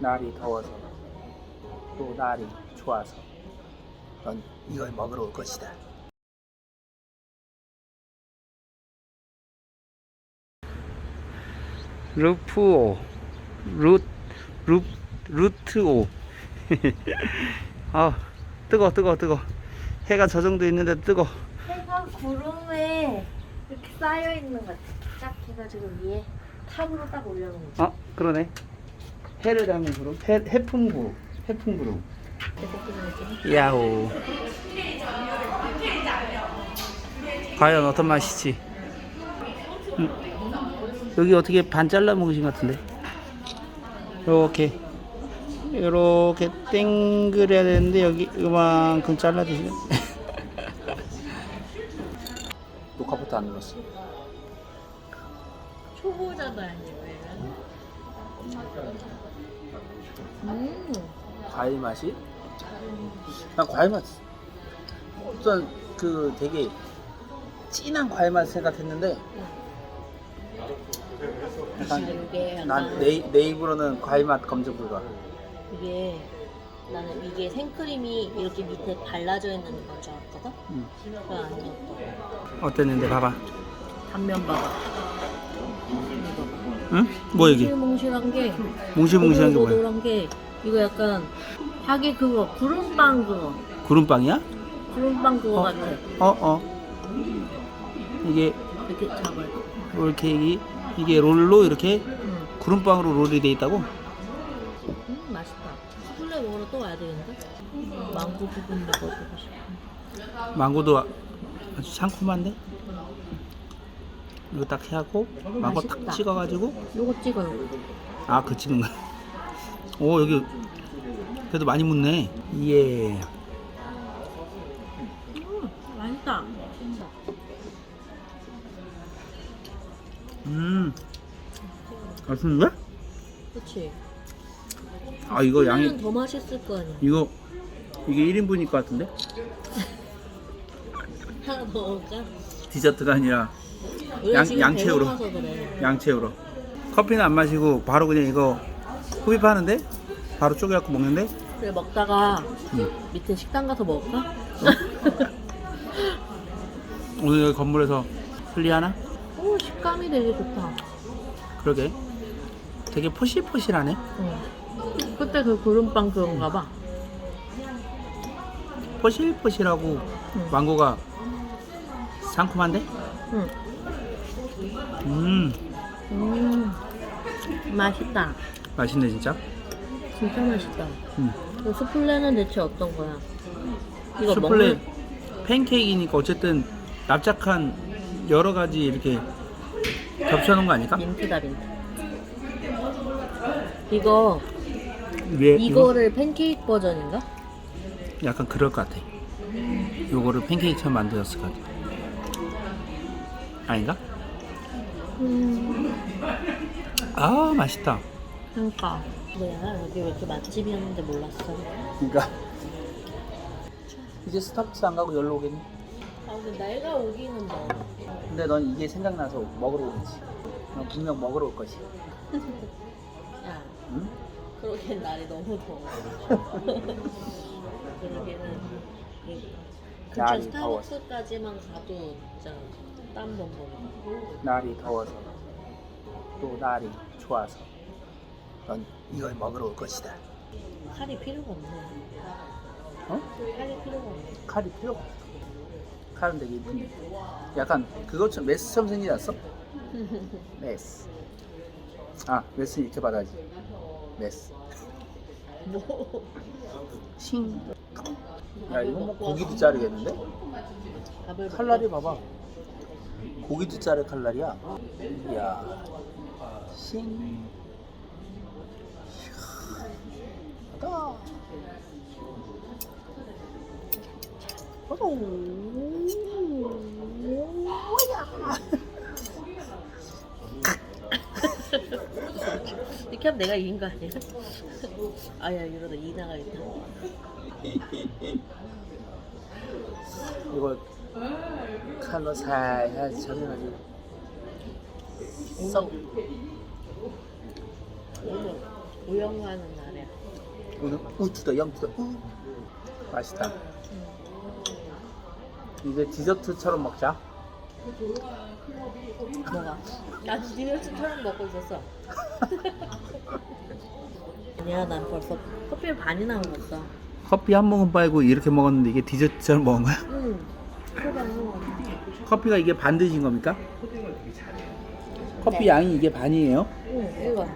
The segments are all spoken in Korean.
날이 더워서 또 날이 좋아서 넌 이걸 먹으러 올 것이다. 루프오 루, 루, 루트오 아 뜨거 뜨거 뜨거 해가 저 정도 있는데 뜨거 해가 구름에 이렇게 쌓여 있는 것 같아. 딱 해가지고 위에 탑으로 딱 올려놓은 거. 아 그러네 해를 담은 구름 해, 해풍 구름 해풍 구름 야호. 과연 어떤 맛이지. 음, 여기 어떻게 반 잘라 먹으신 것 같은데? 요렇게. 요렇게 땡그려야 되는데 여기 이만큼 잘라 주시면. 녹화부터 안 눌렀어. 초보자다니 왜? 음. 과일 맛이? 난 과일 맛 어떤 그 되게 진한 과일 맛 생각했는데 이게 약간 난 내, 내 입으로는 과일 맛 검증 불가 이게 나는 이게 생크림이 이렇게 밑에 발라져 있는 건 줄 알았거든? 응. 그거 아니었고 어땠는데 봐봐 단면 봐봐 응? 뭐 여기? 몽실몽실한 게 뭉실뭉실한 게 뭐야? 오돌오돌한 게 이거 약간 자기 그거 구름빵 그거 구름빵이야? 구름빵 그거 어? 같아 어 어. 이게 이렇게 잡아요 롤케이크 이게 롤로 이렇게 응. 구름빵으로 롤이 돼 있다고? 음 맛있다 수플레 먹으러 또 와야 되겠는데? 망고 부분 먹어보고 싶어 망고도 아주 상큼한데? 이거 딱 해갖고 망고 탁 맛있다. 찍어가지고 요거 찍어요 아, 그 찍은 거. 오, 여기 그래도 많이 묻네. 예. 음 맛있다 음. 맛있는데? 그치 아, 이거 양이 더 맛있을 거 아니야 이거 이게 1인분일 것 같은데? 하나 더 먹을까? 디저트가 아니라 양- 지금 양채우로. 커피는 안 마시고 바로 그냥 이거 흡입 하는데 바로 쪼개갖고 먹는데 그래 먹다가 음. 밑에 식당 가서 먹을까? 오늘 여기 건물에서 슬리하나? 오 식감이 되게 좋다 그러게. 되게 포실포실하네. 응. 그때 그 구름빵 그건가 봐 포실포실하고 응. 망고가 상큼한데? 응. 음, 음 맛있다 맛있네 진짜. 진짜 맛있다 음. 그 수플레는 대체 어떤 거야? 이거 수플레 먹는 팬케이크니까 어쨌든 납작한 여러 가지 이렇게 겹쳐놓은 거 아닐까? 민트다 민트 이거 이거 이거를 팬케이크 버전인가? 약간 그럴 것 같아. 요거를 팬케이크처럼 만들었을 것 같아. 아닌가? 음 아 맛있다. 그러니까 뭐야 여기 왜 이렇게 맛집이었는데 몰랐어 그러니까 이제 스타벅스 안 가고 열로 오겠니? 아 근데 내가 오기는 뭐 근데 넌 이게 생각나서 먹으러 오겠지. 넌 분명 먹으러 올 것이. 야 응? 그러기엔 날이 너무 더워 그러기에는 이 근처 날이. 스타벅스까지만 가도 진짜 땀 벙벙 날이 더워서 또 날이 좋아서 넌 이걸 먹으러 올 것이다. 칼이 필요가 없네 어? 칼이 필요가 없네 칼이 필요가 없어. 칼은 되게 이쁜데. 약간 그것처럼 메스처럼 생기지 않았어? 메스. 아, 메스 이렇게 받아야지. 메스. 뭐 싱. 야, 이거 뭐 고기도 자르겠는데? 칼날이 봐봐. 고기도 자를 칼날이야. 이야. 싱. 하다. 이렇게 하면 내가 이긴 거 아니야? 아야 이러다 이 나가겠다 이거 칼로 살살 정해가지고 썩 오늘 우영하는 날이야. 오늘 우투더 영투더 우 맛있다 이제 디저트처럼 먹자 뭐가? 나 디저트처럼 먹고 있었어. 아니야, 난 벌써 커피를 반이나 먹었어. 커피 한 모금 빨고 이렇게 먹었는데 이게 디저트처럼 먹은 거야? 응. 커피가 이게 반 드신 겁니까? 커피 양이 이게 반이에요? 응, 이거.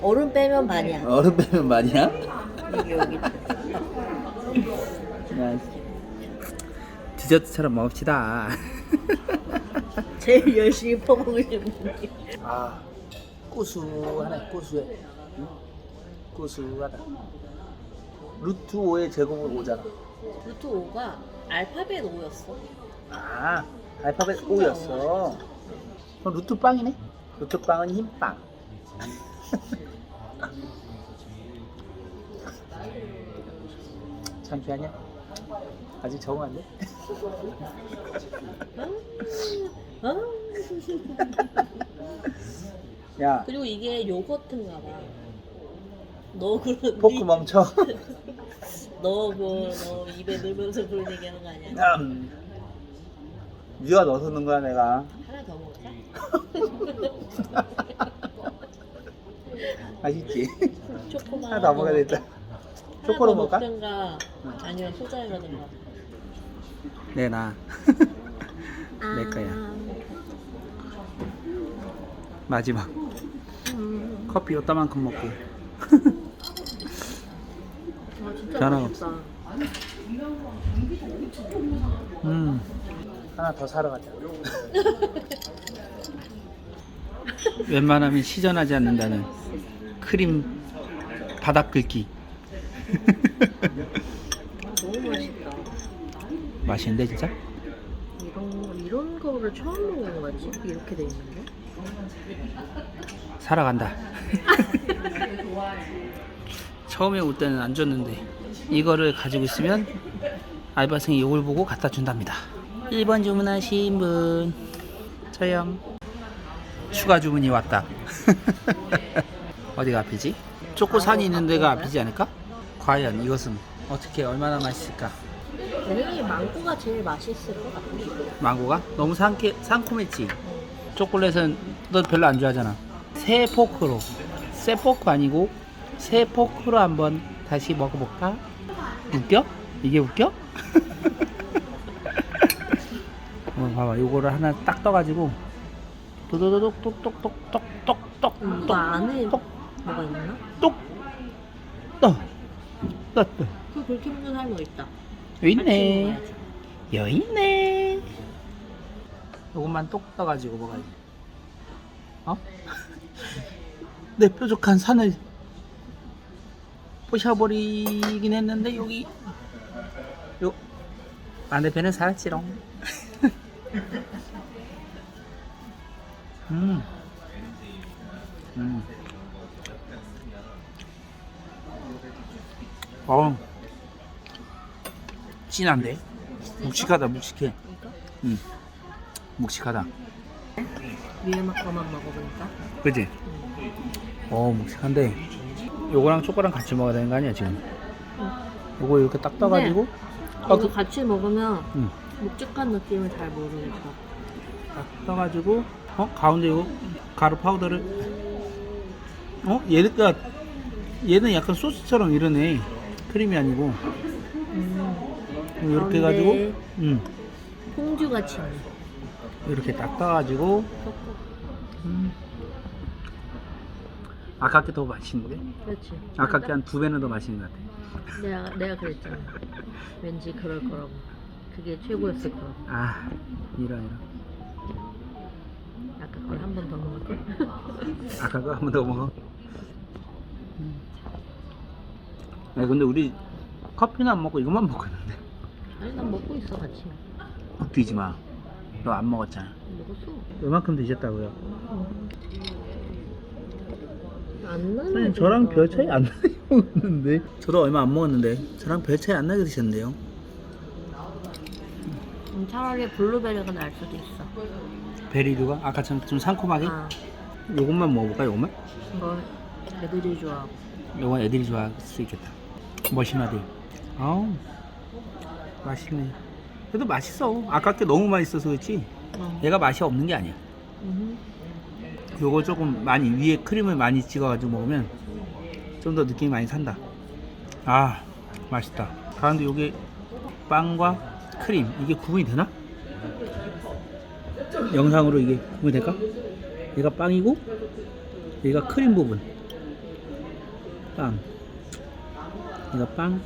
얼음 빼면 반이야. 얼음 빼면 반이야? 여기, 여기. 야, 디저트처럼 먹읍시다 제일 열심히 퍼먹으려는 분이. 아 고수하네 고수해 응? 고수하다 루트 5의 제곱은 5잖아 루트 5가 알파벳 5였어. 아 알파벳 5였어 그럼 루트 빵이네 루트 빵은 흰빵 창피하냐? 아직 적응 안 돼? 아. 야 그리고 이게 요거트인가 봐. 너 그런 포크 멈춰 너그너 입에 넣으면서 그런 얘기하는 거 아니야? 음. 네가 넣어서 넣은 거야 내가 하나 더 먹자. 맛있지? 초코만 하나 더 먹어야 되겠다 초코로 더 먹을까? 먹든가 응. 아니면 소자라든가. 네 나 내 거야 마지막 음. 커피 요따만큼 먹고 아 진짜 변함 맛있다. 음 하나 더 사러 가자 웬만하면 시전하지 않는다는 크림 바닥 긁기 아, 너무 맛있다. 맛있는데 진짜? 이런 이런 거를 처음 먹는 거지? 이렇게 돼 있는데? 사러 간다 처음에 올 때는 안 줬는데 이거를 가지고 있으면 알바생이 이걸 보고 갖다 준답니다 1번 주문하신 분 저형 추가 주문이 왔다 어디가 앞이지? 초코산이 있는 데가 앞이지 않을까? 과연 이것은 어떻게 얼마나 맛있을까? 당연히 망고가 제일 맛있을 것 같아. 망고가? 너무 상쾌, 상콤했지? 초콜릿은 너 별로 안 좋아하잖아 새 포크로 새 포크 아니고 새 포크로 한번 다시 먹어볼까? 웃겨? 이게 웃겨? 어, 봐봐 요거를 하나 딱 떠가지고 도도도독 똑똑똑똑똑똑 이거 안에 똑. 뭐가 있나? 똑 떠. 떠, 떠. 그 그렇게 먹는 사람이 있다. 여기 같이 있네 먹어야지. 여기 있네 요것만 똑 떠가지고 먹어야지 어? 내 뾰족한 산을 부셔버리긴 했는데 여기 요 반대편은 살았지롱 음. 음. 어. 진한데? 묵직하다, 묵직해. 응. 묵직하다. 위에 막 거만 먹어보니까. 그지? 어, 묵직한데. 요거랑 초코랑 같이 먹어야 되는 거 아니야, 지금? 요거 이렇게 딱 떠가지고. 아, 이거 그, 같이 먹으면 응. 묵직한 느낌을 잘 모르겠어. 딱 떠가지고. 어? 가운데 이거 가루 파우더를. 어? 얘가, 얘는 약간 소스처럼 이러네. 크림이 아니고. 음, 이렇게 가운데 해가지고. 응. 퐁듀 같이 있네. 이렇게. 섞어. 음. 아깝게 더 맛있는데? 그렇지. 아깝게 한 두 배는 더 맛있는 것 같아. 내가 내가 그랬잖아. 왠지 그럴 거라고. 그게 최고였을 거라고. 아, 이런 이런. 아까 걸 한 번 더 먹을 걸. 아까 거 한 번 더 먹어. 음. 야, 근데 우리 커피는 안 먹고 이것만 먹고 있는데. 아니 난 먹고 있어 같이. 웃기지 마. 너 안 먹었잖아. 먹었어. 이만큼 드셨다고요? 안 나는. 선생님 저랑 별 차이 안 나게 먹었는데. 저도 얼마 안 먹었는데 저랑 별 차이 안 나게 드셨는데요. 음, 차라리 블루베리가 날 수도 있어. 베리류가 아까처럼 좀 상콤하게. 아, 요것만 먹어볼까? 요것만? 이거 애들이 좋아하고. 이건 애들이 좋아할 수 있겠다. 머신아들. 아우 맛있네. 그래도 맛있어. 아깝게 너무 맛있어서 그렇지. 어. 얘가 맛이 없는 게 아니야. 음. 요거 조금 많이 위에 크림을 많이 찍어가지고 먹으면 좀 더 느낌이 많이 산다. 아 맛있다. 그런데 요게 빵과 크림 이게 구분이 되나? 영상으로 이게 구분이 될까? 얘가 빵이고 얘가 크림 부분. 빵. 얘가 빵.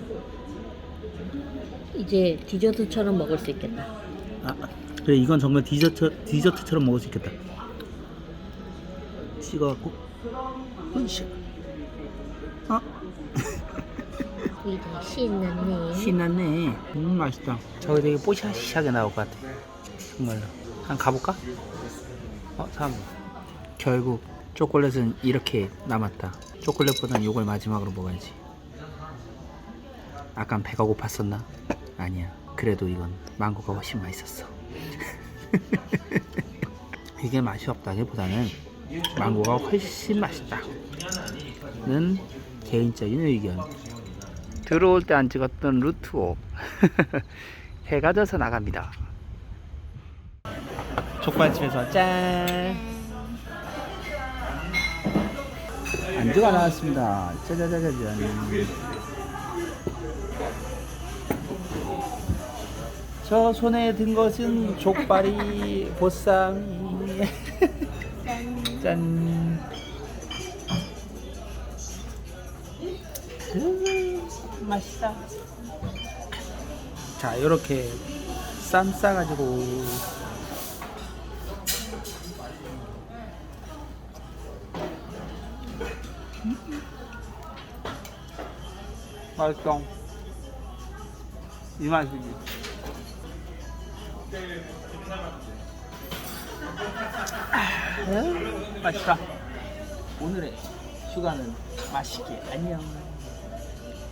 이제 디저트처럼 먹을 수 있겠다. 아 그래 이건 정말 디저트 디저트처럼 먹을 수 있겠다. 찍어갖고. 으쌰. 어? 이제 신났네. 신났네. 음 맛있다. 저거 되게 뽀샤시하게 나올 것 같아. 정말로. 한 가볼까? 어 사람. 결국 초콜릿은 이렇게 남았다. 초콜릿보단 이걸 마지막으로 먹어야지. 아깐 배가 고팠었나? 아니야. 그래도 이건 망고가 훨씬 맛있었어. 이게 맛이 없다기보다는 망고가 훨씬 맛있다.는 개인적인 의견. 들어올 때 안 찍었던 루트오 해가 져서 나갑니다 족발집에서 짠 안주가 나왔습니다. 짜자자자잔 저 손에 든 것은 족발이 보쌈이 짠. 음, 맛있다. 자, 이렇게 쌈 싸가지고 맛있어. 이 맛이지. 아, 맛있다. 오늘의 휴가는 맛있게 안녕.